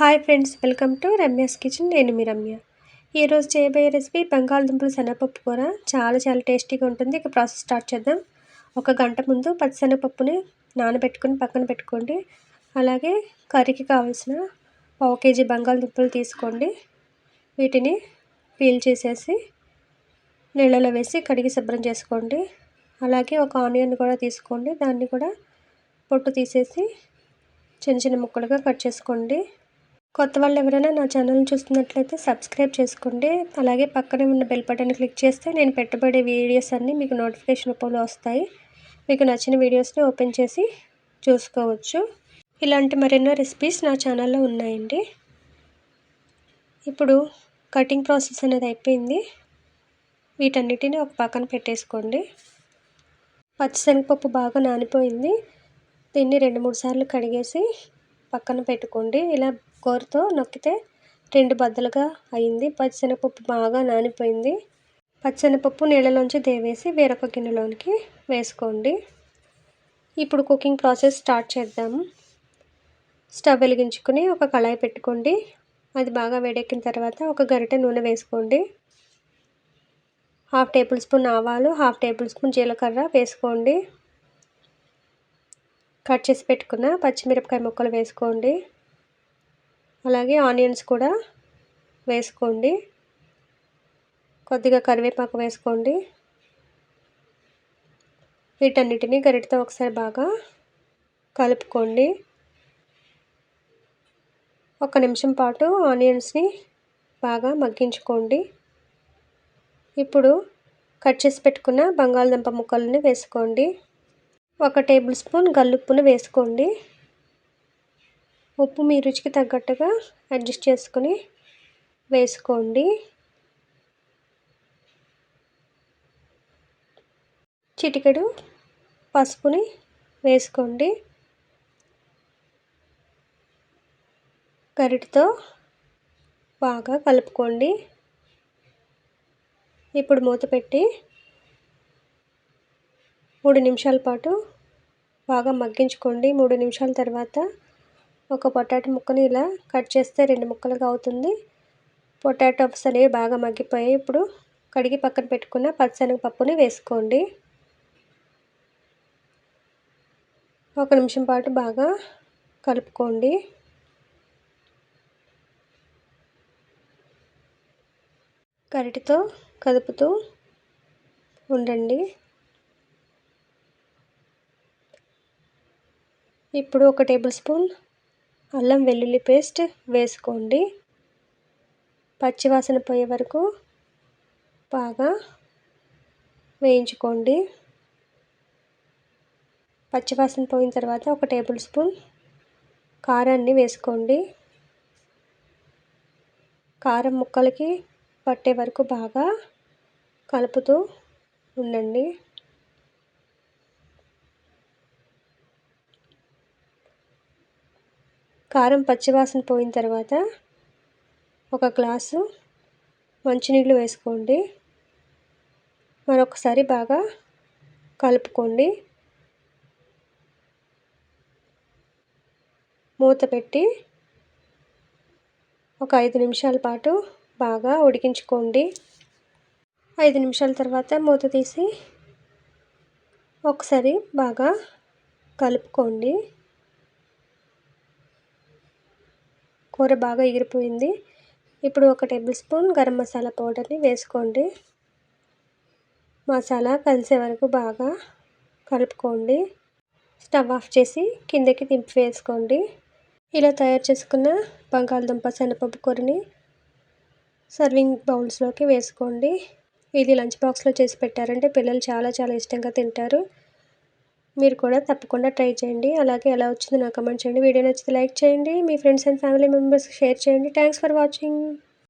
Hi friends welcome to Ramya's kitchen. నేను మీ రమ్య. ఈరోజు చేయబోయే రెసిపీ బంగాళదుంపల శనగపప్పు కూర. చాలా చాలా టేస్టీగా ఉంటుంది. ఇక ప్రాసెస్ స్టార్ట్ చేద్దాం. ఒక గంట ముందు పచ్చిశనగపప్పుని నానబెట్టుకుని పక్కన పెట్టుకోండి. అలాగే కర్రీకి కావాల్సిన పావు కేజీ బంగాళదుంపలు తీసుకోండి. వీటిని పీల్ చేసేసి నీళ్ళలో వేసి కడిగి శుభ్రం చేసుకోండి. అలాగే ఒక ఆనియన్ కూడా తీసుకోండి. దాన్ని కూడా పొట్టు తీసేసి చిన్న చిన్న ముక్కలుగా కట్ చేసుకోండి. కొత్త వాళ్ళు ఎవరైనా నా ఛానల్ని చూస్తున్నట్లయితే సబ్స్క్రైబ్ చేసుకోండి. అలాగే పక్కనే ఉన్న బెల్ బటన్ క్లిక్ చేస్తే నేను పెట్టబడే వీడియోస్ అన్నీ మీకు నోటిఫికేషన్ రూపంలో వస్తాయి. మీకు నచ్చిన వీడియోస్ని ఓపెన్ చేసి చూసుకోవచ్చు. ఇలాంటి మరెన్నో రెసిపీస్ నా ఛానల్లో ఉన్నాయండి. ఇప్పుడు కటింగ్ ప్రాసెస్ అనేది అయిపోయింది. వీటన్నిటిని ఒక పక్కన పెట్టేసుకోండి. పచ్చిశనగపప్పు బాగా నానిపోయింది. దీన్ని రెండు మూడు సార్లు కడిగేసి పక్కన పెట్టుకోండి. ఇలా గోరుతో నొక్కితే రెండు బద్దలుగా అయింది. పచ్చిశనగపప్పు బాగా నానిపోయింది. పచ్చిశనగపప్పు నీళ్ళలోంచి దేవేసి వేరొక గిన్నెలోనికి వేసుకోండి. ఇప్పుడు కుకింగ్ ప్రాసెస్ స్టార్ట్ చేద్దాము స్టవ్ వెలిగించుకుని ఒక కళాయి పెట్టుకోండి. అది బాగా వేడెక్కిన తర్వాత ఒక గరిటె నూనె వేసుకోండి. హాఫ్ టేబుల్ స్పూన్ ఆవాలు హాఫ్ టేబుల్ స్పూన్ జీలకర్ర వేసుకోండి. కట్ చేసి పెట్టుకున్న పచ్చిమిరపకాయ ముక్కలు వేసుకోండి. అలాగే ఆనియన్స్ కూడా వేసుకోండి. కొద్దిగా కరివేపాకు వేసుకోండి. వీటన్నిటిని గరిటతో ఒకసారి బాగా కలుపుకోండి. ఒక నిమిషం పాటు ఆనియన్స్ని బాగా మగ్గించుకోండి. ఇప్పుడు కట్ చేసి పెట్టుకున్న బంగాళదుంప ముక్కలని వేసుకోండి. ఒక టేబుల్ స్పూన్ గల్లుప్పును వేసుకోండి. ఉప్పు మీ రుచికి తగ్గట్టుగా అడ్జస్ట్ చేసుకొని వేసుకోండి. చిటికెడు పసుపుని వేసుకోండి. గరిటతో బాగా కలుపుకోండి. ఇప్పుడు మూత పెట్టి మూడు నిమిషాల పాటు బాగా మగ్గించుకోండి. మూడు నిమిషాల తర్వాత ఒక పొటాటో ముక్కని ఇలా కట్ చేస్తే రెండు ముక్కలుగా అవుతుంది. పొటాటోస్ అనేవి బాగా మగ్గిపోయాయి. ఇప్పుడు కడిగి పక్కన పెట్టుకున్న పచ్చనగపప్పుని వేసుకోండి. ఒక నిమిషం పాటు బాగా కలుపుకోండి. గరిటితో కదుపుతూ ఉండండి. ఇప్పుడు ఒక టేబుల్ స్పూన్ అల్లం వెల్లుల్లి పేస్ట్ వేసుకోండి. పచ్చివాసన పోయే వరకు బాగా వేయించుకోండి. పచ్చివాసన పోయిన తర్వాత ఒక టేబుల్ స్పూన్ కారాన్ని వేసుకోండి. కారం ముక్కలకి పట్టే వరకు బాగా కలుపుతూ ఉండండి. కారం పచ్చివాసన పోయిన తర్వాత ఒక గ్లాసు మంచినీళ్ళు వేసుకోండి. మరొకసారి బాగా కలుపుకోండి. మూత పెట్టి ఒక ఐదు నిమిషాల పాటు బాగా ఉడికించుకోండి. ఐదు నిమిషాల తర్వాత మూత తీసి ఒకసారి బాగా కలుపుకోండి. కూర బాగా ఎగిరిపోయింది. ఇప్పుడు ఒక టేబుల్ స్పూన్ గరం మసాలా పౌడర్ని వేసుకోండి. మసాలా కలిసే వరకు బాగా కలుపుకోండి. స్టవ్ ఆఫ్ చేసి కిందకి దింపి వేసుకోండి. ఇలా తయారు చేసుకున్న బంగాళదుంప శనగపప్పు కూరని సర్వింగ్ బౌల్స్లోకి వేసుకోండి. ఇది లంచ్ బాక్స్లో చేసి పెట్టారంటే పిల్లలు చాలా చాలా ఇష్టంగా తింటారు. మీరు కూడా తప్పకుండా ట్రై చేయండి. అలాగే ఎలా వచ్చిందో నాకు కమెంట్ చేయండి. వీడియో నచ్చితే లైక్ చేయండి. మీ ఫ్రెండ్స్ అండ్ ఫ్యామిలీ మెంబర్స్కి షేర్ చేయండి. Thanks for watching.